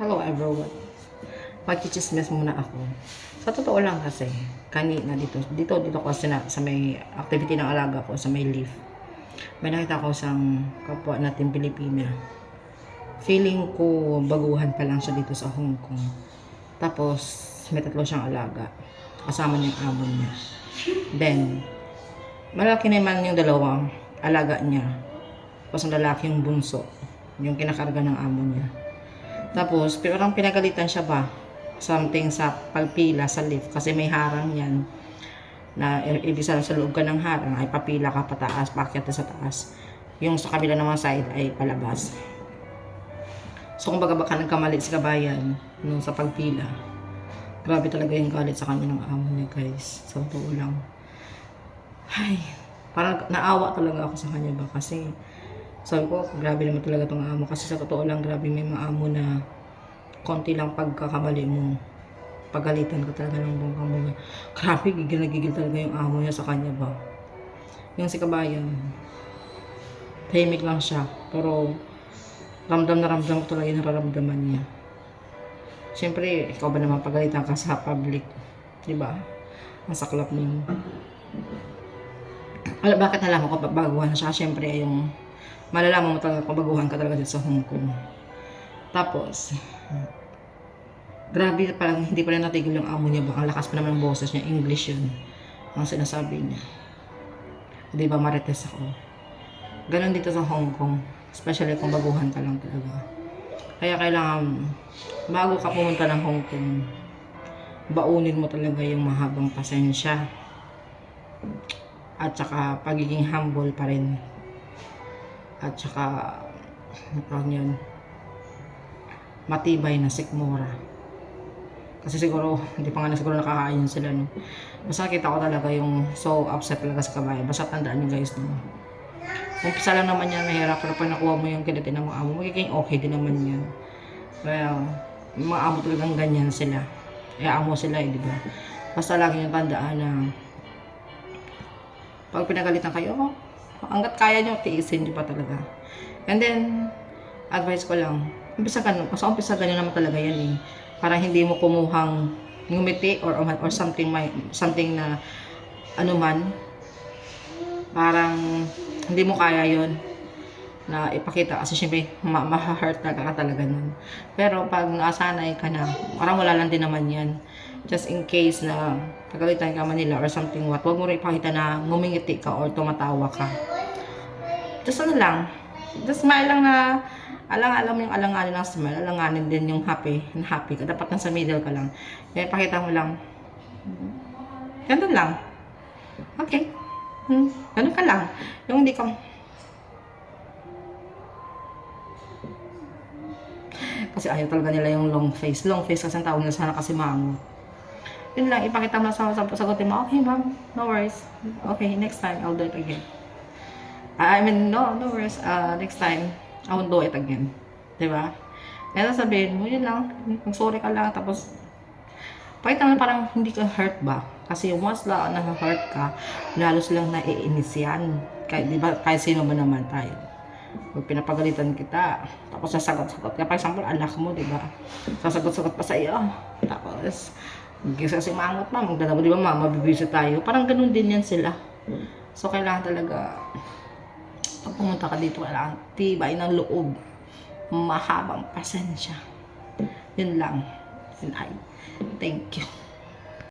Hello everyone. Magchichismis muna ako. Sa totoo lang kasi, kanina dito, dito, dito ko sa, sa may activity ng alaga ko, sa may leaf. May nakita ko isang kapwa natin Pilipina. Feeling ko baguhan pa lang siya dito sa Hong Kong. Tapos, may tatlo siyang alaga. Kasama niya yung amo niya. Then, malaki naman yung dalawang alaga niya. Tapos ang lalaki yung bunso. Yung kinakarga ng amo niya. Tapos, parang pinagalitan siya ba? Something sa pagpila sa lift kasi may harang yan na ibig sabihin sa loob ka ng harang ay papila ka pataas, paakyat sa taas. Yung sa kabila naman side ay palabas. So, kung baga baka nagkamali si kabayan nung sa pagpila, grabe talaga yung galit sa kanya ng amo niya guys. Sa totoo lang. Ay, parang naawa talaga ako sa kanya ba kasi sabi ko, grabe naman talaga tong amo. Kasi sa totoo lang, grabe may mga amo na konti lang pagkakamali mo. Pagalitan ka talaga ng bonggang bunga. Grabe, gigil na gigil talaga yung amo niya sa kanya ba. Yung si Kabayan, tahimik lang siya. Pero, ramdam na ramdam ko talaga yung nararamdaman niya. Siyempre, ikaw ba naman pagalitan ka sa public? Diba? Ang saklap niyo. Alam, bakit nalaman ko baguhan siya? Siyempre, yung malalaman mo talaga kung baguhan ka talaga dito sa Hong Kong. Tapos, grabe parang hindi pa rin natigil yung amo niya. Baka lakas pa naman ang boses niya. English yun. Ang sinasabi niya. Di ba marites ako? Ganon dito sa Hong Kong. Especially kung baguhan ka lang talaga. Kaya kailangan, bago ka pumunta ng Hong Kong, baunin mo talaga yung mahabang pasensya. At saka pagiging humble pa rin. At saka, tawag yun, matibay na sikmura. Kasi siguro, hindi pa nga na siguro nakakain sila, no. Basta kita ko talaga yung so upset talaga sa kabayan. Basta tandaan nyo guys, no. Umpisa lang naman yan, mahirap. Pero pag nakuha mo yung kinitin ng mga amo, magiging okay din naman yan. Well, mga amo talagang ganyan sila. Eh, amo sila eh, di ba? Basta lagi yung tandaan na pag pinagalitan kayo, hanggat kaya nyo, tiisin nyo pa talaga. And then, advice ko lang, umpisa ganun, kasi umpisa ganun naman talaga yan eh. Parang hindi mo kumuhang ngumiti or, or something, may, something na ano man, parang hindi mo kaya yon na ipakita kasi syempre ma- ma-hurt talaga ka talaga nun. Pero pag nasanay ka na, parang wala lang din naman yan. Just in case na pagalitan ka man nila or something what, huwag mo rin ipakita na ngumingiti ka or tumatawa ka. Just ano lang, just smile lang na alang alam mo yung alanganin ng smile, alanganin din yung happy, na happy ka. Dapat nasa middle ka lang. Kaya pakita mo lang. Ganun lang. Okay. Hmm, ganun ka lang. Yung hindi ka... Kasi ayaw talaga nila yung long face. Long face kasi ang tawag nila sana kasi mango. Yun lang, ipakita mo lang sa sa sagutin mo, okay ma'am, no worries. Okay, next time, I'll do it again. I mean, no, no worries. Uh, next time, I won't do it again. Diba? Kaya sabihin mo, yun lang. Mag-sorry ka lang, tapos Pakita mo na parang hindi ka hurt ba? Kasi once lang na-hurt ka, lalo silang naiinis yan. Kahit, di ba, kahit sino ba naman tayo. Pag pinapagalitan kita, tapos sasagot-sagot ka. For example, anak mo, di ba? Sasagot-sagot pa sa iyo. Tapos, gisa si mangot pa, magdadabo, di ba, ma, mabibisa tayo. Parang ganun din yan sila. So, kailangan talaga, pag pumunta ka dito, kailangan tibay ng loob. Mahabang pasensya. Yun lang. Yun ay. Thank you.